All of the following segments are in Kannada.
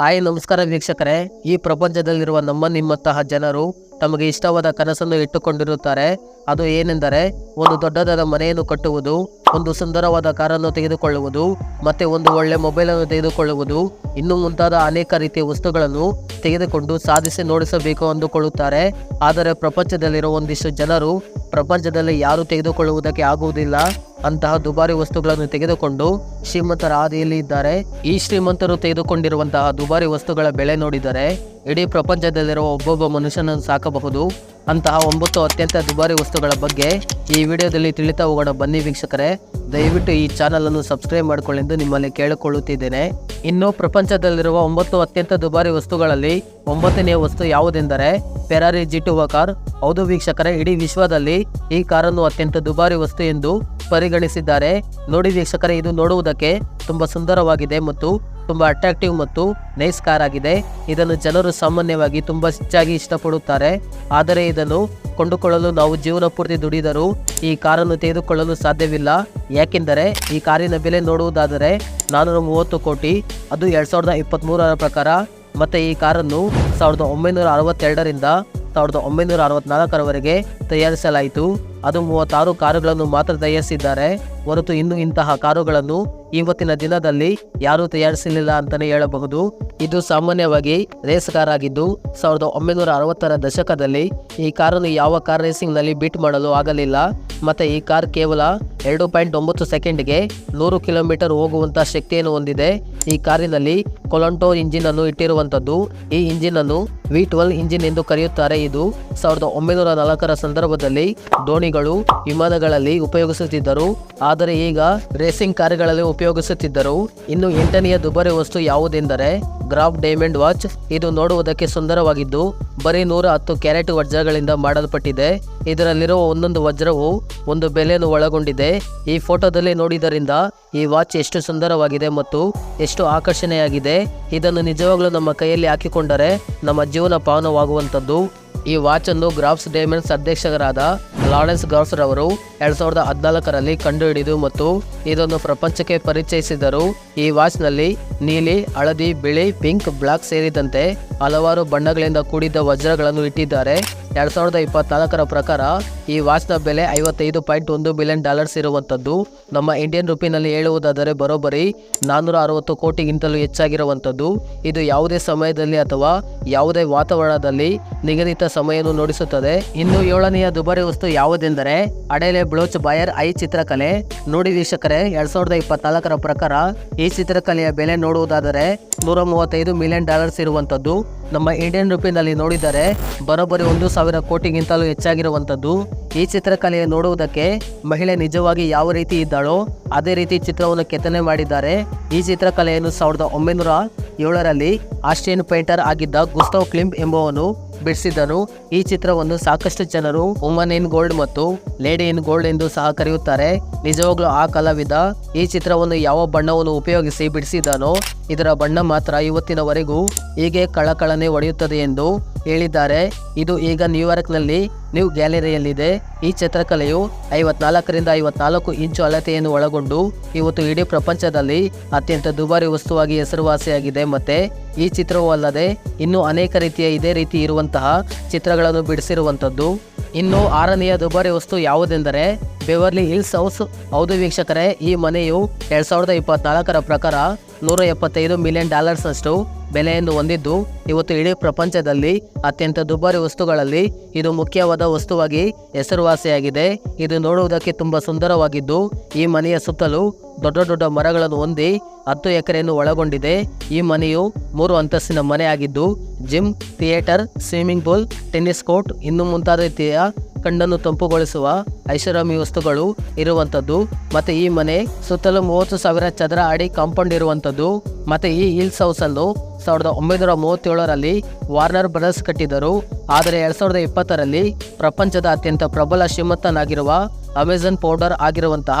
ಹಾಯ್ ನಮಸ್ಕಾರ ವೀಕ್ಷಕರೇ. ಈ ಪ್ರಪಂಚದಲ್ಲಿರುವ ನಮ್ಮ ನಿಮ್ಮಂತಹ ಜನರು ತಮಗೆ ಇಷ್ಟವಾದ ಕನಸನ್ನು ಇಟ್ಟುಕೊಂಡಿರುತ್ತಾರೆ. ಅದು ಏನೆಂದರೆ, ಒಂದು ದೊಡ್ಡದಾದ ಮನೆಯನ್ನು ಕಟ್ಟುವುದು, ಒಂದು ಸುಂದರವಾದ ಕಾರನ್ನು ತೆಗೆದುಕೊಳ್ಳುವುದು, ಮತ್ತೆ ಒಂದು ಒಳ್ಳೆ ಮೊಬೈಲ್ ಅನ್ನು ತೆಗೆದುಕೊಳ್ಳುವುದು, ಇನ್ನು ಮುಂತಾದ ಅನೇಕ ರೀತಿಯ ವಸ್ತುಗಳನ್ನು ತೆಗೆದುಕೊಂಡು ಸಾಧಿಸಿ ನೋಡಿಸಬೇಕು ಅಂದುಕೊಳ್ಳುತ್ತಾರೆ. ಆದರೆ ಪ್ರಪಂಚದಲ್ಲಿರುವ ಒಂದಿಷ್ಟು ಜನರು, ಪ್ರಪಂಚದಲ್ಲಿ ಯಾರು ತೆಗೆದುಕೊಳ್ಳುವುದಕ್ಕೆ ಆಗುವುದಿಲ್ಲ. ಅಂತಹ ದುಬಾರಿ ವಸ್ತುಗಳನ್ನು ತೆಗೆದುಕೊಂಡು ಶ್ರೀಮಂತರ ಹಾದಿಯಲ್ಲಿ ಇದ್ದಾರೆ. ಈ ಶ್ರೀಮಂತರು ತೆಗೆದುಕೊಂಡಿರುವಂತಹ ದುಬಾರಿ ವಸ್ತುಗಳ ಬೆಲೆ ನೋಡಿದರೆ, ಇಡೀ ಪ್ರಪಂಚದಲ್ಲಿರುವ ಒಬ್ಬೊಬ್ಬ ಮನುಷ್ಯನನ್ನು ಸಾಕಬಹುದು ಅಂತಹ ಒಂಬತ್ತು ಅತ್ಯಂತ ದುಬಾರಿ ವಸ್ತುಗಳ ಬಗ್ಗೆ ಈ ವಿಡಿಯೋದಲ್ಲಿ ತಿಳಿತಾ ಹೋಗೋಣ ಬನ್ನಿ ವೀಕ್ಷಕರೇ. ದಯವಿಟ್ಟು ಈ ಚಾನಲ್ ಅನ್ನು ಸಬ್ಸ್ಕ್ರೈಬ್ ಮಾಡಿಕೊಳ್ಳೆಂದು ನಿಮ್ಮಲ್ಲಿ ಕೇಳಿಕೊಳ್ಳುತ್ತಿದ್ದೇನೆ. ಇನ್ನು ಪ್ರಪಂಚದಲ್ಲಿರುವ ಒಂಬತ್ತು ಅತ್ಯಂತ ದುಬಾರಿ ವಸ್ತುಗಳಲ್ಲಿ ಒಂಬತ್ತನೆಯ ವಸ್ತು ಯಾವುದೆಂದರೆ ಪೆರಾರಿ ಜಿಟುವ ಕಾರ್ ಹೌದು ವೀಕ್ಷಕರೇ, ಇಡೀ ವಿಶ್ವದಲ್ಲಿ ಈ ಕಾರನ್ನು ಅತ್ಯಂತ ದುಬಾರಿ ವಸ್ತು ಎಂದು ಪರಿಗಣಿಸಿದ್ದಾರೆ. ನೋಡಿ ವೀಕ್ಷಕರೇ, ಇದು ನೋಡುವುದಕ್ಕೆ ತುಂಬಾ ಸುಂದರವಾಗಿದೆ ಮತ್ತು ತುಂಬಾ ಅಟ್ರಾಕ್ಟಿವ್ ಮತ್ತು ನೈಸ್ ಕಾರ್ ಆಗಿದೆ. ಇದನ್ನು ಜನರು ಸಾಮಾನ್ಯವಾಗಿ ತುಂಬ ಹೆಚ್ಚಾಗಿ ಇಷ್ಟಪಡುತ್ತಾರೆ. ಆದರೆ ಇದನ್ನು ಕೊಂಡುಕೊಳ್ಳಲು ನಾವು ಜೀವನ ಪೂರ್ತಿ ದುಡಿದರೂ ಈ ಕಾರನ್ನು ತೆಗೆದುಕೊಳ್ಳಲು ಸಾಧ್ಯವಿಲ್ಲ. ಯಾಕೆಂದರೆ ಈ ಕಾರಿನ ಬೆಲೆ ನೋಡುವುದಾದರೆ ನಾನ್ನೂರ ಮೂವತ್ತು ಕೋಟಿ, ಅದು ಎರಡು ಸಾವಿರದ ಇಪ್ಪತ್ತ್ಮೂರರ ಪ್ರಕಾರ. ಮತ್ತು ಈ ಕಾರನ್ನು ಸಾವಿರದ ಒಂಬೈನೂರ ಅರವತ್ತೆರಡರಿಂದ ಸಾವಿರದ ಒಂಬೈನೂರ ಅರವತ್ನಾಲ್ಕರವರೆಗೆ ತಯಾರಿಸಲಾಯಿತು. ಅದು ಮೂವತ್ತಾರು ಕಾರುಗಳನ್ನು ಮಾತ್ರ ತಯಾರಿಸಿದ್ದಾರೆ. ಹೊರತು ಇನ್ನು ಇಂತಹ ಕಾರುಗಳನ್ನು ಇವತ್ತಿನ ದಿನದಲ್ಲಿ ಯಾರೂ ತಯಾರಿಸಲಿಲ್ಲ ಅಂತಾನೆ ಹೇಳಬಹುದು. ಇದು ಸಾಮಾನ್ಯವಾಗಿ ರೇಸ್ ಕಾರ್ ಆಗಿದ್ದು, ಸಾವಿರದ ಒಂಬೈನೂರ ಅರವತ್ತರ ದಶಕದಲ್ಲಿ ಈ ಕಾರನ್ನು ಯಾವ ಕಾರ್ ರೇಸಿಂಗ್ನಲ್ಲಿ ಬೀಟ್ ಮಾಡಲು ಆಗಲಿಲ್ಲ. ಮತ್ತೆ ಈ ಕಾರ್ ಕೇವಲ ಎರಡು ಪಾಯಿಂಟ್ ಒಂಬತ್ತು ಸೆಕೆಂಡ್ಗೆ ನೂರು ಕಿಲೋಮೀಟರ್ ಹೋಗುವಂತಹ ಶಕ್ತಿಯನ್ನು ಹೊಂದಿದೆ. ಈ ಕಾರಿನಲ್ಲಿ ಕೊಲಂಟೋ ಇಂಜಿನ್ ಅನ್ನು ಇಟ್ಟಿರುವಂತದ್ದು ಈ ಇಂಜಿನ್ ಅನ್ನು ವಿ ಟ್ವೆಲ್ ಇಂಜಿನ್ ಎಂದು ಕರೆಯುತ್ತಾರೆ. ಇದು ಸಾವಿರದ ಒಂಬೈನೂರ ನಾಲ್ಕರ ಸಂದರ್ಭದಲ್ಲಿ ದೋಣಿಗಳು ವಿಮಾನಗಳಲ್ಲಿ ಉಪಯೋಗಿಸುತ್ತಿದ್ದರು. ಆದರೆ ಈಗ ರೇಸಿಂಗ್ ಕಾರ್ಗಳಲ್ಲಿ ಉಪಯೋಗಿಸುತ್ತಿದ್ದರು. ಇನ್ನು ಎಂಟನೆಯ ದುಬಾರಿ ವಸ್ತು ಯಾವುದೆಂದರೆ ಗ್ರಾಫ್ ಡೈಮಂಡ್ ವಾಚ್. ಇದು ನೋಡುವುದಕ್ಕೆ ಸುಂದರವಾಗಿದ್ದು, ಬರೀ ನೂರ ಹತ್ತು ಕ್ಯಾರೆಟ್ ವಜ್ರಗಳಿಂದ ಮಾಡಲ್ಪಟ್ಟಿದೆ. ಇದರಲ್ಲಿರುವ ಒಂದೊಂದು ವಜ್ರವು ಒಂದು ಬೆಲೆಯನ್ನು ಒಳಗೊಂಡಿದೆ. ಈ ಫೋಟೋದಲ್ಲಿ ನೋಡಿದರಿಂದ ಈ ವಾಚ್ ಎಷ್ಟು ಸುಂದರವಾಗಿದೆ ಮತ್ತು ಎಷ್ಟು ಆಕರ್ಷಣೆಯಾಗಿದೆ. ಇದನ್ನು ನಿಜವಾಗ್ಲೂ ನಮ್ಮ ಕೈಯಲ್ಲಿ ಹಾಕಿಕೊಂಡರೆ ನಮ್ಮ ಜೀವನ ಪಾವನವಾಗುವಂಥದ್ದು ಈ ವಾಚ್ ಅನ್ನು ಗ್ರಾಫ್ಸ್ ಡೈಮಂಡ್ಸ್ ಅಧ್ಯಕ್ಷರಾದ ಲಾರೆನ್ಸ್ ಗ್ರಾಫ್ಸ್ ರವರು ಎರಡ್ ಸಾವಿರದ ಹದಿನಾಲ್ಕರಲ್ಲಿ ಕಂಡುಹಿಡಿದು ಮತ್ತು ಇದನ್ನು ಪ್ರಪಂಚಕ್ಕೆ ಪರಿಚಯಿಸಿದರು. ಈ ವಾಚ್ನಲ್ಲಿ ನೀಲಿ, ಹಳದಿ, ಬಿಳಿ, ಪಿಂಕ್, ಬ್ಲಾಕ್ ಸೇರಿದಂತೆ ಹಲವಾರು ಬಣ್ಣಗಳಿಂದ ಕೂಡಿದ ವಜ್ರಗಳನ್ನು ಇಟ್ಟಿದ್ದಾರೆ. ಎರಡ್ ಸಾವಿರದ ಇಪ್ಪತ್ನಾಲ್ಕರ ಪ್ರಕಾರ ಈ ವಾಚ್ನ ಬೆಲೆ ಐವತ್ತೈದು ಪಾಯಿಂಟ್ ಒಂದು ಬಿಲಿಯನ್ ಡಾಲರ್ಸ್ ಇರುವಂಥದ್ದು. ನಮ್ಮ ಇಂಡಿಯನ್ ರುಪಿನಲ್ಲಿ ಹೇಳುವುದಾದರೆ ಬರೋಬ್ಬರಿ ನಾನ್ನೂರ ಅರವತ್ತು ಕೋಟಿಗಿಂತಲೂ ಹೆಚ್ಚಾಗಿರುವಂಥದ್ದು. ಇದು ಯಾವುದೇ ಸಮಯದಲ್ಲಿ ಅಥವಾ ಯಾವುದೇ ವಾತಾವರಣದಲ್ಲಿ ನಿಗದಿತ ಸಮಯವನ್ನು ನೋಡಿಸುತ್ತದೆ. ಇನ್ನು ಏಳನೆಯ ದುಬಾರಿ ವಸ್ತು ಯಾವುದೆಂದರೆ ಅಡೆಲೆ ಬ್ಲೋಚ್ ಬಾಯರ್ ಐ ಚಿತ್ರಕಲೆ. ನೋಡಿ ವೀಕ್ಷಕರೇ, ಎರಡ್ ಸಾವಿರದ ಇಪ್ಪತ್ನಾಲ್ಕರ ಪ್ರಕಾರ ಈ ಚಿತ್ರಕಲೆಯ ಬೆಲೆ ನೋಡುವುದಾದರೆ ನೂರ ಮೂವತ್ತೈದು ಮಿಲಿಯನ್ ಡಾಲರ್ಸ್ ಇರುವಂಥದ್ದು. ನಮ್ಮ ಇಂಡಿಯನ್ ರುಪಿನಲ್ಲಿ ನೋಡಿದರೆ ಬರೋಬ್ಬರಿ ಒಂದು ಸಾವಿರ ಕೋಟಿಗಿಂತಲೂ ಹೆಚ್ಚಾಗಿರುವಂಥದ್ದು. ಈ ಚಿತ್ರಕಲೆಯ ನೋಡುವುದಕ್ಕೆ ಮಹಿಳೆ ನಿಜವಾಗಿ ಯಾವ ರೀತಿ ಇದ್ದಾಳೋ ಅದೇ ರೀತಿ ಚಿತ್ರವನ್ನು ಕೆತ್ತನೆ ಮಾಡಿದ್ದಾರೆ. ಈ ಚಿತ್ರಕಲೆಯನ್ನು ಸಾವಿರದ ಒಂಬೈನೂರ ಏಳರಲ್ಲಿ ಆಸ್ಟ್ರಿಯನ್ ಪೇಂಟರ್ ಆಗಿದ್ದ ಗುಸ್ತವ್ ಕ್ಲಿಂಬ್ ಎಂಬುವನು ಬಿಡಿಸಿದ್ದನು. ಈ ಚಿತ್ರವನ್ನು ಸಾಕಷ್ಟು ಜನರು ವುಮನ್ ಇನ್ ಗೋಲ್ಡ್ ಮತ್ತು ಲೇಡಿ ಇನ್ ಗೋಲ್ಡ್ ಎಂದು ಸಹ ಕರೆಯುತ್ತಾರೆ. ನಿಜವಾಗ್ಲೂ ಆ ಕಲಾವಿದ ಈ ಚಿತ್ರವನ್ನು ಯಾವ ಬಣ್ಣವನ್ನು ಉಪಯೋಗಿಸಿ ಬಿಡಿಸಿದ್ದಾನೋ ಇದರ ಬಣ್ಣ ಮಾತ್ರ ಇವತ್ತಿನವರೆಗೂ ಹೀಗೆ ಕಳಕಳನೆ ಒಡೆಯುತ್ತದೆ ಎಂದು ಹೇಳಿದ್ದಾರೆ. ಇದು ಈಗ ನ್ಯೂಯಾರ್ಕ್ನಲ್ಲಿ ನ್ಯೂ ಗ್ಯಾಲರಿಯಲ್ಲಿದೆ. ಈ ಚಿತ್ರಕಲೆಯು ಐವತ್ನಾಲ್ಕರಿಂದ ಐವತ್ನಾಲ್ಕು ಇಂಚು ಅಳತೆಯನ್ನು ಒಳಗೊಂಡು, ಇವತ್ತು ಇಡೀ ಪ್ರಪಂಚದಲ್ಲಿ ಅತ್ಯಂತ ದುಬಾರಿ ವಸ್ತುವಾಗಿ ಹೆಸರುವಾಸಿಯಾಗಿದೆ. ಮತ್ತೆ ಈ ಚಿತ್ರವೂ ಅಲ್ಲದೆ, ಇನ್ನೂ ಅನೇಕ ರೀತಿಯ ಇದೇ ರೀತಿ ಇರುವಂತಹ ಚಿತ್ರಗಳನ್ನು ಬಿಡಿಸಿರುವಂಥದ್ದು. ಇನ್ನು ಆರನೆಯ ದುಬಾರಿ ವಸ್ತು ಯಾವುದೆಂದರೆ ಬೆವರ್ಲಿ ಹಿಲ್ಸ್ ಹೌಸ್ ಹೌದು ವೀಕ್ಷಕರೇ, ಈ ಮನೆಯು ಎರಡ್ ಸಾವಿರದ ಇಪ್ಪತ್ನಾಲ್ಕರ ಪ್ರಕಾರ ನೂರ ಎಪ್ಪತ್ತೈದು ಮಿಲಿಯನ್ ಡಾಲರ್ಸ್ ಅಷ್ಟು ಬೆಲೆಯನ್ನು ಹೊಂದಿದ್ದು, ಇವತ್ತು ಇಡೀ ಪ್ರಪಂಚದಲ್ಲಿ ಅತ್ಯಂತ ದುಬಾರಿ ವಸ್ತುಗಳಲ್ಲಿ ಇದು ಮುಖ್ಯವಾದ ವಸ್ತುವಾಗಿ ಹೆಸರುವಾಸಿಯಾಗಿದೆ. ಇದು ನೋಡುವುದಕ್ಕೆ ತುಂಬಾ ಸುಂದರವಾಗಿದ್ದು, ಈ ಮನೆಯ ಸುತ್ತಲೂ ದೊಡ್ಡ ದೊಡ್ಡ ಮರಗಳನ್ನು ಹೊಂದಿ ಹತ್ತು ಎಕರೆಯನ್ನು ಒಳಗೊಂಡಿದೆ. ಈ ಮನೆಯು ಮೂರು ಅಂತಸ್ತಿನ ಮನೆ ಆಗಿದ್ದು gym, theatre, swimming pool, tennis court, ಇನ್ನು ಮುಂತಾದ ರೀತಿಯ ಕಣ್ಣನ್ನು ತಂಪುಗೊಳಿಸುವ ಐಷಾರಾಮಿ ವಸ್ತುಗಳು ಇರುವಂಥದ್ದು, ಮತ್ತೆ ಈ ಮನೆ ಸುತ್ತಲೂ ಮೂವತ್ತು ಸಾವಿರ ಚದರ ಅಡಿ ಕಾಂಪೌಂಡ್ ಇರುವಂಥದ್ದು. ಮತ್ತೆ ಈ ಹಿಲ್ಸ್ ಹೌಸ್ ಅನ್ನು ಸಾವಿರದ ಒಂಬೈನೂರ ಮೂವತ್ತೇಳರಲ್ಲಿ ವಾರ್ನರ್ ಬ್ರದರ್ಸ್ ಕಟ್ಟಿದರು ಆದರೆ ಎರಡು ಸಾವಿರದ ಇಪ್ಪತ್ತರಲ್ಲಿ ಪ್ರಪಂಚದ ಅತ್ಯಂತ ಪ್ರಬಲ ಶ್ರೀಮಂತನಾಗಿರುವ ಅಮೆಜಾನ್ ಪೌಡರ್ ಆಗಿರುವಂತಹ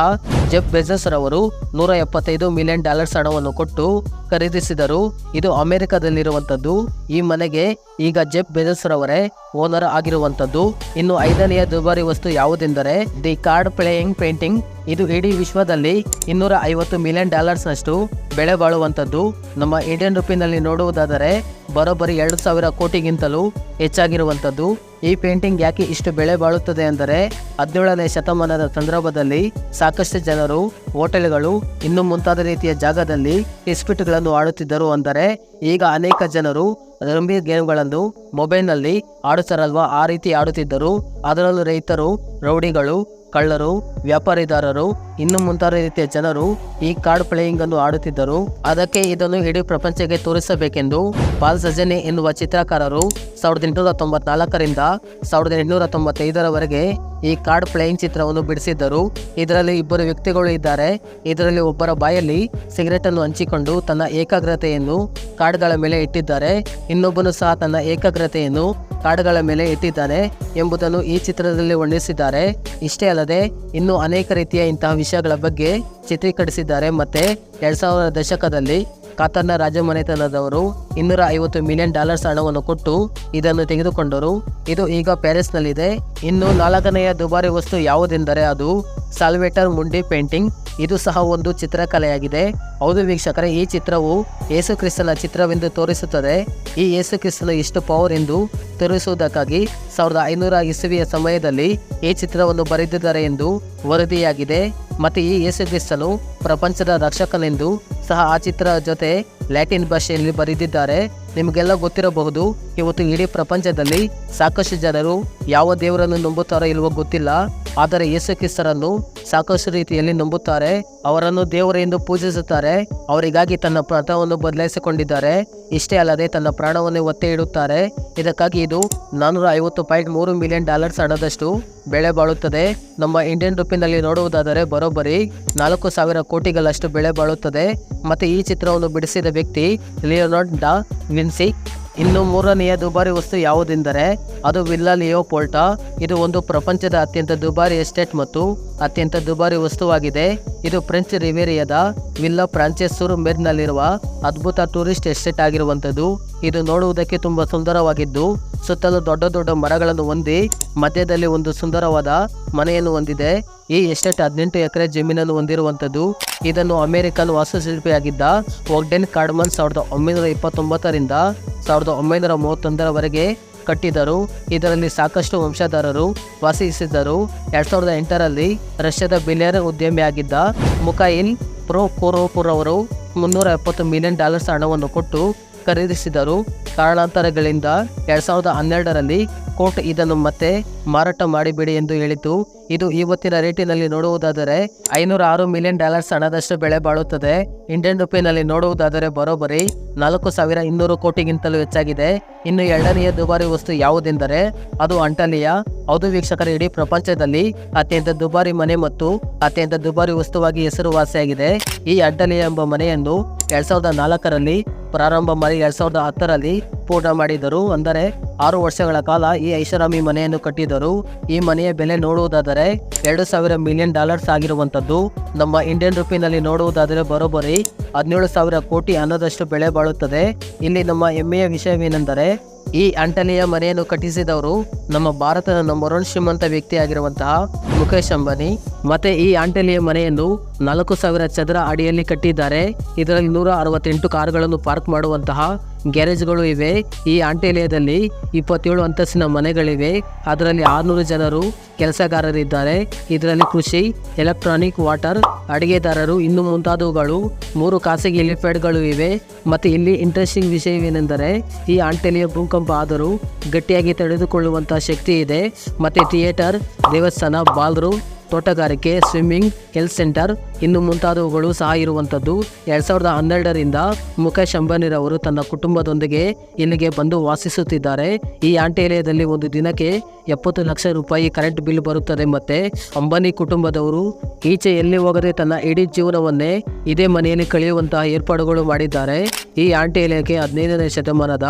ಜೆಫ್ ಬೆಜಸ್ ರವರು ನೂರ ಎಪ್ಪತ್ತೈದು ಮಿಲಿಯನ್ ಡಾಲರ್ಸ್ ಹಣವನ್ನು ಕೊಟ್ಟು ಖರೀದಿಸಿದರು. ಇದು ಅಮೆರಿಕದಲ್ಲಿರುವಂಥದ್ದು. ಈ ಮನೆಗೆ ಈಗ ಜೆಫ್ ಬೆಜಸ್ ರವರೇ ಓನರ್ ಆಗಿರುವಂಥದ್ದು. ಇನ್ನು ಐದನೆಯ ದುಬಾರಿ ವಸ್ತು ಯಾವುದೆಂದರೆ, ದಿ ಕಾರ್ಡ್ ಪ್ಲೇಯಿಂಗ್ ಪೇಂಟಿಂಗ್. ಇದು ಇಡೀ ವಿಶ್ವದಲ್ಲಿ ಇನ್ನೂರ ಐವತ್ತು ಮಿಲಿಯನ್ ಡಾಲರ್ಸ್ನಷ್ಟು ಬೆಳೆ ಬಾಳುವಂಥದ್ದು. ನಮ್ಮ ಇಂಡಿಯನ್ ರುಪಿನಲ್ಲಿ ನೋಡುವುದಾದರೆ ಬರೋಬ್ಬರಿ ಎರಡು ಸಾವಿರ ಕೋಟಿಗಿಂತಲೂ ಹೆಚ್ಚಾಗಿರುವಂಥದ್ದು. ಈ ಪೇಂಟಿಂಗ್ ಯಾಕೆ ಇಷ್ಟು ಬೆಳೆ ಬಾಳುತ್ತದೆ ಅಂದರೆ ಹದಿನೇಳನೇ ಶತಮಾನದ ಸಂದರ್ಭದಲ್ಲಿ ಸಾಕಷ್ಟು ಜನರು ಹೋಟೆಲ್ಗಳು ಇನ್ನು ಮುಂತಾದ ರೀತಿಯ ಜಾಗದಲ್ಲಿ ಇಸ್ಪಿಟ್ಗಳನ್ನು ಆಡುತ್ತಿದ್ದರು ಅಂದರೆ ಈಗ ಅನೇಕ ಜನರು ರಂಬಿ ಗೇಮ್ಗಳನ್ನು ಮೊಬೈಲ್ನಲ್ಲಿ ಆಡುತ್ತಾರಲ್ವಾ ಆ ರೀತಿ ಆಡುತ್ತಿದ್ದರು. ಅದರಲ್ಲೂ ರೈತರು, ರೌಡಿಗಳು ಕಳ್ಳರು, ವ್ಯಾಪಾರಿದಾರರು, ಇನ್ನು ಮುಂತಾದ ರೀತಿಯ ಜನರು ಈ ಕಾರ್ಡ್ ಪ್ಲೇಯಿಂಗ್ ಅನ್ನು ಆಡುತ್ತಿದ್ದರು. ಅದಕ್ಕೆ ಇದನ್ನು ಇಡೀ ಪ್ರಪಂಚಕ್ಕೆ ತೋರಿಸಬೇಕೆಂದು ಪಾಲ್ ಸಜನೆ ಎನ್ನುವ ಚಿತ್ರಕಾರರು ಸಾವಿರದ ಎಂಟುನೂರ ತೊಂಬತ್ನಾಲ್ಕರಿಂದ ಸಾವಿರದ ಎಂಟುನೂರ ತೊಂಬತ್ತೈದರವರೆಗೆ ಈ ಕಾರ್ಡ್ ಪ್ಲೇಯಿಂಗ್ ಚಿತ್ರವನ್ನು ಬಿಡಿಸಿದ್ದರು. ಇದರಲ್ಲಿ ಇಬ್ಬರು ವ್ಯಕ್ತಿಗಳು ಇದ್ದಾರೆ. ಇದರಲ್ಲಿ ಒಬ್ಬರ ಬಾಯಲ್ಲಿ ಸಿಗರೆಟ್ ಅನ್ನು ಹಂಚಿಕೊಂಡು ತನ್ನ ಏಕಾಗ್ರತೆಯನ್ನು ಕಾರ್ಡ್ಗಳ ಮೇಲೆ ಇಟ್ಟಿದ್ದಾರೆ. ಇನ್ನೊಬ್ಬನು ಸಹ ತನ್ನ ಏಕಾಗ್ರತೆಯನ್ನು ಕಾರ್ಡ್ಗಳ ಮೇಲೆ ಇಟ್ಟಿದ್ದಾರೆ ಎಂಬುದನ್ನು ಈ ಚಿತ್ರದಲ್ಲಿ ವರ್ಣಿಸಿದ್ದಾರೆ. ಇಷ್ಟೇ ಅಲ್ಲದೆ, ಇನ್ನೂ ಅನೇಕ ರೀತಿಯ ಇಂತಹ ವಿಷಯಗಳ ಬಗ್ಗೆ ಚಿತ್ರೀಕರಿಸಿದ್ದಾರೆ. ಮತ್ತೆ, ಎರಡ್ ಸಾವಿರದ ದಶಕದಲ್ಲಿ ಕಾತರ್ನ ರಾಜಮನೆತನದವರು ಇನ್ನೂರ ಐವತ್ತು ಮಿಲಿಯನ್ ಡಾಲರ್ಸ್ ಹಣವನ್ನು ಕೊಟ್ಟು ಇದನ್ನು ತೆಗೆದುಕೊಂಡರು. ಇದು ಈಗ ಪ್ಯಾರಿಸ್ನಲ್ಲಿದೆ. ಇನ್ನು ನಾಲ್ಕನೆಯ ದುಬಾರಿ ವಸ್ತು ಯಾವುದೆಂದರೆ ಅದು ಸಾಲ್ವೇಟರ್ ಮುಂಡಿ ಪೇಂಟಿಂಗ್. ಇದು ಸಹ ಒಂದು ಚಿತ್ರಕಲೆಯಾಗಿದೆ. ಹೌದು ವೀಕ್ಷಕರೇ, ಈ ಚಿತ್ರವು ಯೇಸು ಕ್ರಿಸ್ತನ ಚಿತ್ರವೆಂದು ತೋರಿಸುತ್ತದೆ. ಈ ಯೇಸು ಕ್ರಿಸ್ತನ ಎಷ್ಟು ಪವರ್ ಎಂದು ತೋರಿಸುವುದಕ್ಕಾಗಿ ಸಾವಿರದ ಐನೂರ ಇಸವಿಯ ಸಮಯದಲ್ಲಿ ಈ ಚಿತ್ರವನ್ನು ಬರೆದಿದ್ದಾರೆ ಎಂದು ವರದಿಯಾಗಿದೆ. ಮತ್ತು ಈ ಯೇಸು ಕ್ರಿಸ್ತನು ಪ್ರಪಂಚದ ರಕ್ಷಕನೆಂದು ಸಹ ಆ ಚಿತ್ರ ಜೊತೆ ಲ್ಯಾಟಿನ್ ಭಾಷೆಯಲ್ಲಿ ಬರೆದಿದ್ದಾರೆ. ನಿಮಗೆಲ್ಲ ಗೊತ್ತಿರಬಹುದು, ಇವತ್ತು ಇಡೀ ಪ್ರಪಂಚದಲ್ಲಿ ಸಾಕಷ್ಟು ಜನರು ಯಾವ ದೇವರನ್ನು ನಂಬುತ್ತಾರೋ ಇಲ್ವೋ ಗೊತ್ತಿಲ್ಲ. ಆದರೆ ಯೇಸು ಕ್ರಿಸ್ತರನ್ನು ಸಾಕಷ್ಟು ರೀತಿಯಲ್ಲಿ ನಂಬುತ್ತಾರೆ. ಅವರನ್ನು ದೇವರು ಎಂದು ಪೂಜಿಸುತ್ತಾರೆ. ಅವರಿಗಾಗಿ ತನ್ನ ಪ್ರಾಣವನ್ನು ಬದಲಾಯಿಸಿಕೊಂಡಿದ್ದಾರೆ. ಇಷ್ಟೇ ಅಲ್ಲದೆ ತನ್ನ ಪ್ರಾಣವನ್ನು ಒತ್ತೆ ಇಡುತ್ತಾರೆ. ಇದಕ್ಕಾಗಿ ಇದು ನಾನ್ನೂರ ಐವತ್ತು ಪಾಯಿಂಟ್ ಮೂರು ಮಿಲಿಯನ್ ಡಾಲರ್ಸ್ ಹಣದಷ್ಟು ಬೆಳೆ ಬಾಳುತ್ತದೆ. ನಮ್ಮ ಇಂಡಿಯನ್ ರುಪಿನಲ್ಲಿ ನೋಡುವುದಾದರೆ ಬರೋಬ್ಬರಿ ನಾಲ್ಕು ಸಾವಿರ ಕೋಟಿಗಳಷ್ಟು ಬೆಳೆ ಬಾಳುತ್ತದೆ. ಮತ್ತೆ ಈ ಚಿತ್ರವನ್ನು ಬಿಡಿಸಿದ ವ್ಯಕ್ತಿ ಲಿಯೋನಾರ್ಡ್ ಡಾ ವಿನ್ಸಿ ಇನ್ನು ಮೂರನೆಯ ದುಬಾರಿ ವಸ್ತು ಯಾವುದೆಂದರೆ, ಅದು ವಿಲ್ಲಾ ಲಿಯೋ ಪೋಲ್ಟಾ ಇದು ಒಂದು ಪ್ರಪಂಚದ ಅತ್ಯಂತ ದುಬಾರಿ ಎಸ್ಟೇಟ್ ಮತ್ತು ಅತ್ಯಂತ ದುಬಾರಿ ವಸ್ತುವಾಗಿದೆ. ಇದು ಫ್ರೆಂಚ್ ರಿವೇರಿಯಾದ ವಿಲ್ಲಾ ಫ್ರಾಂಚೆಸೂರ್ ಮೆರ್ನಲ್ಲಿರುವ ಅದ್ಭುತ ಟೂರಿಸ್ಟ್ ಎಸ್ಟೇಟ್ ಆಗಿರುವಂಥದ್ದು. ಇದು ನೋಡುವುದಕ್ಕೆ ತುಂಬಾ ಸುಂದರವಾಗಿದ್ದು ಸುತ್ತಲೂ ದೊಡ್ಡ ದೊಡ್ಡ ಮರಗಳನ್ನು ಹೊಂದಿ ಮಧ್ಯದಲ್ಲಿ ಒಂದು ಸುಂದರವಾದ ಮನೆಯನ್ನು ಹೊಂದಿದೆ. ಈ ಎಸ್ಟೇಟ್ ಹದಿನೆಂಟು ಎಕರೆ ಜಮೀನನ್ನು ಹೊಂದಿರುವಂಥದ್ದು. ಇದನ್ನು ಅಮೆರಿಕನ್ ವಾಸ್ತುಶಿಲ್ಪಿಯಾಗಿದ್ದ ಒಗ್ಡೆನ್ ಕಾರ್ಡ್ಮನ್ ಸಾವಿರದ ಒಂಬೈನೂರ ಇಪ್ಪತ್ತೊಂಬತ್ತರಿಂದ ಸಾವಿರದ ಒಂಬೈನೂರ ಮೂವತ್ತೊಂದರವರೆಗೆ ಕಟ್ಟಿದರು ಇದರಲ್ಲಿ ಸಾಕಷ್ಟು ವಂಶಧಾರರು ವಾಸಿಸಿದ್ದರು. ಎರಡ್ ಸಾವಿರದ ಎಂಟರಲ್ಲಿ ರಷ್ಯಾದ ಬಿಲಿಯರ್ ಉದ್ಯಮಿಯಾಗಿದ್ದ ಮುಖೈಲ್ ಪ್ರೊ ಅವರು ಮುನ್ನೂರ ಎಪ್ಪತ್ತು ಮಿಲಿಯನ್ ಡಾಲರ್ಸ್ ಹಣವನ್ನು ಕೊಟ್ಟು ಖರೀದಿಸಿದರು ಕಾರಣಾಂತರಗಳಿಂದ ಎರಡ್ ಸಾವಿರದ ಹನ್ನೆರಡರಲ್ಲಿ ಕೋರ್ಟ್ ಇದನ್ನು ಮತ್ತೆ ಮಾರಾಟ ಮಾಡಿಬಿಡಿ ಎಂದು ಹೇಳಿತು ಇದು ಇವತ್ತಿನ ರೇಟಿನಲ್ಲಿ ನೋಡುವುದಾದರೆ ಐನೂರ ಆರು ಮಿಲಿಯನ್ ಡಾಲರ್ಸ್ ಹಣದಷ್ಟು ಬೆಳೆ ಬಾಳುತ್ತದೆ. ಇಂಡಿಯನ್ ರುಪಿನಲ್ಲಿ ನೋಡುವುದಾದರೆ ಬರೋಬ್ಬರಿ ನಾಲ್ಕು ಸಾವಿರ ಇನ್ನೂರು ಕೋಟಿಗಿಂತಲೂ ಹೆಚ್ಚಾಗಿದೆ. ಇನ್ನು ಎರಡನೆಯ ದುಬಾರಿ ವಸ್ತು ಯಾವುದೆಂದರೆ, ಅದು ಅಂಟಲಿಯ ಹೌದು ವೀಕ್ಷಕರ, ಇಡೀ ಪ್ರಪಂಚದಲ್ಲಿ ಅತ್ಯಂತ ದುಬಾರಿ ಮನೆ ಮತ್ತು ಅತ್ಯಂತ ದುಬಾರಿ ವಸ್ತುವಾಗಿ ಹೆಸರುವಾಸಿಯಾಗಿದೆ. ಈ ಅಡ್ಡಲಿಯ ಎಂಬ ಮನೆಯನ್ನು ಎರಡ್ ಸಾವಿರದ ನಾಲ್ಕರಲ್ಲಿ ಪ್ರಾರಂಭ ಮಾಡಿ ಎರಡ್ ಸಾವಿರದ ಹತ್ತರಲ್ಲಿ ಪೂರ್ಣ ಮಾಡಿದರು. ಅಂದರೆ ಆರು ವರ್ಷಗಳ ಕಾಲ ಈ ಐಷಾರಾಮಿ ಮನೆಯನ್ನು ಕಟ್ಟಿದರು. ಈ ಮನೆಯ ಬೆಲೆ ನೋಡುವುದಾದರೆ ಎರಡು ಸಾವಿರ ಮಿಲಿಯನ್ ಡಾಲರ್ಸ್ ಆಗಿರುವಂತದ್ದು ನಮ್ಮ ಇಂಡಿಯನ್ ರುಪಿನಲ್ಲಿ ನೋಡುವುದಾದರೆ ಬರೋಬ್ಬರಿ ಹದಿನೇಳು ಸಾವಿರ ಕೋಟಿ ಅನ್ನದಷ್ಟು ಬೆಳೆ ಬಾಳುತ್ತದೆ. ಇಲ್ಲಿ ನಮ್ಮ ಹೆಮ್ಮೆಯ ವಿಷಯವೇನೆಂದರೆ ಈ ಆಂಟನಿಯ ಮನೆಯನ್ನು ಕಟ್ಟಿಸಿದವರು ನಮ್ಮ ಭಾರತದ ನಂಬರ್ ಒನ್ ಶ್ರೀಮಂತ ವ್ಯಕ್ತಿಯಾಗಿರುವಂತಹ ಮುಖೇಶ್ ಅಂಬಾನಿ. ಮತ್ತೆ ಈ ಆಂಟಲಿಯ ಮನೆಯನ್ನು ನಾಲ್ಕು ಸಾವಿರ ಚದರ ಅಡಿಯಲ್ಲಿ ಕಟ್ಟಿದ್ದಾರೆ. ಇದರಲ್ಲಿ ನೂರ ಅರವತ್ತೆಂಟು ಕಾರುಗಳನ್ನು ಪಾರ್ಕ್ ಮಾಡುವಂತಹ ಗ್ಯಾರೇಜ್ಗಳು ಇವೆ. ಈ ಆಂಟೇಲಿಯಾದಲ್ಲಿ ಇಪ್ಪತ್ತೇಳು ಅಂತಸ್ತಿನ ಮನೆಗಳಿವೆ. ಅದರಲ್ಲಿ ಆರುನೂರು ಜನರು ಕೆಲಸಗಾರರಿದ್ದಾರೆ. ಇದರಲ್ಲಿ ಕೃಷಿ, ಎಲೆಕ್ಟ್ರಾನಿಕ್, ವಾಟರ್, ಅಡಿಗೆದಾರರು, ಇನ್ನು ಮುಂತಾದವುಗಳು, ಮೂರು ಖಾಸಗಿ ಹೆಲಿಪ್ಯಾಡ್ಗಳು ಇವೆ. ಮತ್ತು ಇಲ್ಲಿ ಇಂಟ್ರೆಸ್ಟಿಂಗ್ ವಿಷಯವೇನೆಂದರೆ, ಈ ಆಂಟೇಲಿಯ ಭೂಕಂಪ ಆದರೂ ಗಟ್ಟಿಯಾಗಿ ತಡೆದುಕೊಳ್ಳುವಂತಹ ಶಕ್ತಿ ಇದೆ. ಮತ್ತು ಥಿಯೇಟರ್, ದೇವಸ್ಥಾನ ಬಾಲ್ರು ತೋಟಗಾರಿಕೆ, ಸ್ವಿಮ್ಮಿಂಗ್, ಹೆಲ್ತ್ ಸೆಂಟರ್, ಇನ್ನು ಮುಂತಾದವುಗಳು ಸಹ ಇರುವಂಥದ್ದು. ಎರಡ್ ಸಾವಿರದ ಹನ್ನೆರಡರಿಂದ ಮುಖೇಶ್ ಅಂಬಾನಿರವರು ತನ್ನ ಕುಟುಂಬದೊಂದಿಗೆ ಇಲ್ಲಿಗೆ ಬಂದು ವಾಸಿಸುತ್ತಿದ್ದಾರೆ. ಈ ಆಂಟೇರಿಯಾದಲ್ಲಿ ಒಂದು ದಿನಕ್ಕೆ ಎಪ್ಪತ್ತು ಲಕ್ಷ ರೂಪಾಯಿ ಕರೆಂಟ್ ಬಿಲ್ ಬರುತ್ತದೆ ಮತ್ತೆ ಅಂಬಾನಿ ಕುಟುಂಬದವರು ಈಚೆ ಎಲ್ಲಿ ಹೋಗದೆ ತನ್ನ ಇಡೀ ಜೀವನವನ್ನೇ ಇದೇ ಮನೆಯಲ್ಲಿ ಕಳೆಯುವಂತಹ ಏರ್ಪಾಡುಗಳು ಮಾಡಿದ್ದಾರೆ. ಈ ಆಂಟೇರಿಯಾಕ್ಕೆ ಹದಿನೈದನೇ ಶತಮಾನದ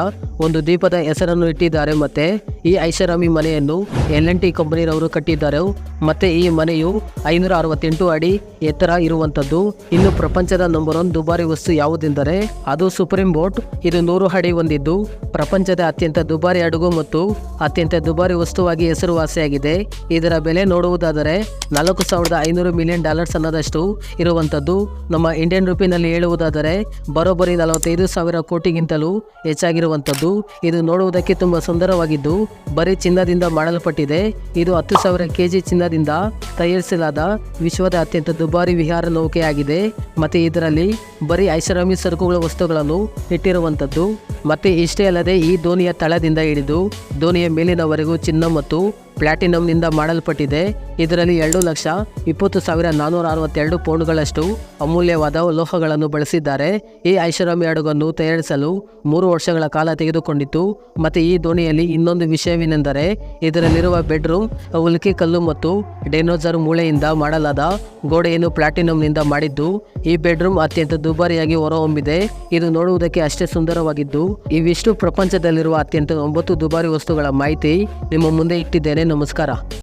ಒಂದು ದೀಪದ ಹೆಸರನ್ನು ಇಟ್ಟಿದ್ದಾರೆ ಮತ್ತೆ ಈ ಐಷಾರಾಮಿ ಮನೆಯನ್ನು ಎಲ್ ಎನ್ ಟಿ ಕಂಪನಿರವರು ಕಟ್ಟಿದ್ದಾರೆ. ಮತ್ತೆ ಈ ಮನೆ ಮನೆಯು ಐನೂರ ಅರವತ್ತೆಂಟು ಅಡಿ ಎತ್ತರ ಇರುವಂತದ್ದು ಇನ್ನು ಪ್ರಪಂಚದ ನಂಬರ್ ಒನ್ ದುಬಾರಿ ವಸ್ತು ಯಾವುದೆಂದರೆ, ಅದು ಸುಪ್ರೀಂ ಬೋಟ್ ಇದು ನೂರು ಅಡಿ ಹೊಂದಿದ್ದು. ಪ್ರಪಂಚದ ಅತ್ಯಂತ ದುಬಾರಿ ಅಡುಗು ಮತ್ತು ಅತ್ಯಂತ ದುಬಾರಿ ವಸ್ತುವಾಗಿ ಹೆಸರುವಾಸಿಯಾಗಿದೆ. ಇದರ ಬೆಲೆ ನೋಡುವುದಾದರೆ, ನಾಲ್ಕು ಸಾವಿರದ ಐನೂರು ಮಿಲಿಯನ್ ಡಾಲರ್ಸ್ ಅನ್ನೋದಷ್ಟು ಇರುವಂತದ್ದು ನಮ್ಮ ಇಂಡಿಯನ್ ರೂಪಿನಲ್ಲಿ ಹೇಳುವುದಾದರೆ, ಬರೋಬ್ಬರಿ ನಲವತ್ತೈದು ಸಾವಿರ ಕೋಟಿಗಿಂತಲೂ ಹೆಚ್ಚಾಗಿರುವಂತದ್ದು ಇದು ನೋಡುವುದಕ್ಕೆ ತುಂಬಾ ಸುಂದರವಾಗಿದ್ದು, ಬರೀ ಚಿನ್ನದಿಂದ ಮಾಡಲ್ಪಟ್ಟಿದೆ. ಇದು ಹತ್ತು ಸಾವಿರ ಕೆಜಿ ಚಿನ್ನದಿಂದ ತಯಾರಿಸಲಾದ ವಿಶ್ವದ ಅತ್ಯಂತ ದುಬಾರಿ ವಿಹಾರ ನೌಕೆಯಾಗಿದೆ ಮತ್ತೆ ಇದರಲ್ಲಿ ಬರೀ ಐಷಾರಾಮಿ ಸರಕುಗಳ ವಸ್ತುಗಳನ್ನು ಇಟ್ಟಿರುವಂಥದ್ದು. ಮತ್ತೆ ಇಷ್ಟೇ ಅಲ್ಲದೆ ಈ ದೋಣಿಯ ತಳದಿಂದ ಹಿಡಿದು ದೋಣಿಯ ಮೇಲಿನವರೆಗೂ ಚಿನ್ನ ಮತ್ತು ಪ್ಲಾಟಿನಂನಿಂದ ಮಾಡಲ್ಪಟ್ಟಿದೆ. ಇದರಲ್ಲಿ ಎರಡು ಲಕ್ಷ ಇಪ್ಪತ್ತು ಸಾವಿರ ನಾನ್ನೂರ ಅರವತ್ತೆರಡು ಪೌಂಡ್ಗಳಷ್ಟು ಅಮೂಲ್ಯವಾದ ಲೋಹಗಳನ್ನು ಬಳಸಿದ್ದಾರೆ. ಈ ಐಷಾರಾಮಿ ಹಡಗನ್ನು ತಯಾರಿಸಲು ಮೂರು ವರ್ಷಗಳ ಕಾಲ ತೆಗೆದುಕೊಂಡಿತ್ತು. ಮತ್ತು ಈ ದೋಣಿಯಲ್ಲಿ ಇನ್ನೊಂದು ವಿಷಯವೇನೆಂದರೆ, ಇದರಲ್ಲಿರುವ ಬೆಡ್ರೂಮ್, ಉಲ್ಕಿ ಕಲ್ಲು ಮತ್ತು ಡೈನೋಸರ್ ಮೂಳೆಯಿಂದ ಮಾಡಲಾದ ಗೋಡೆಯನ್ನು ಪ್ಲಾಟಿನಂನಿಂದ ಮಾಡಿದ್ದು, ಈ ಬೆಡ್ರೂಮ್ ಅತ್ಯಂತ ದುಬಾರಿಯಾಗಿ ಹೊರಹೊಮ್ಮಿದೆ. ಇದು ನೋಡುವುದಕ್ಕೆ ಅಷ್ಟೇ ಸುಂದರವಾಗಿದ್ದು, ಇವಿಷ್ಟು ಪ್ರಪಂಚದಲ್ಲಿರುವ ಅತ್ಯಂತ ಒಂಬತ್ತು ದುಬಾರಿ ವಸ್ತುಗಳ ಮಾಹಿತಿ ನಿಮ್ಮ ಮುಂದೆ ಇಟ್ಟಿದ್ದೇನೆ. ನಮಸ್ಕಾರ.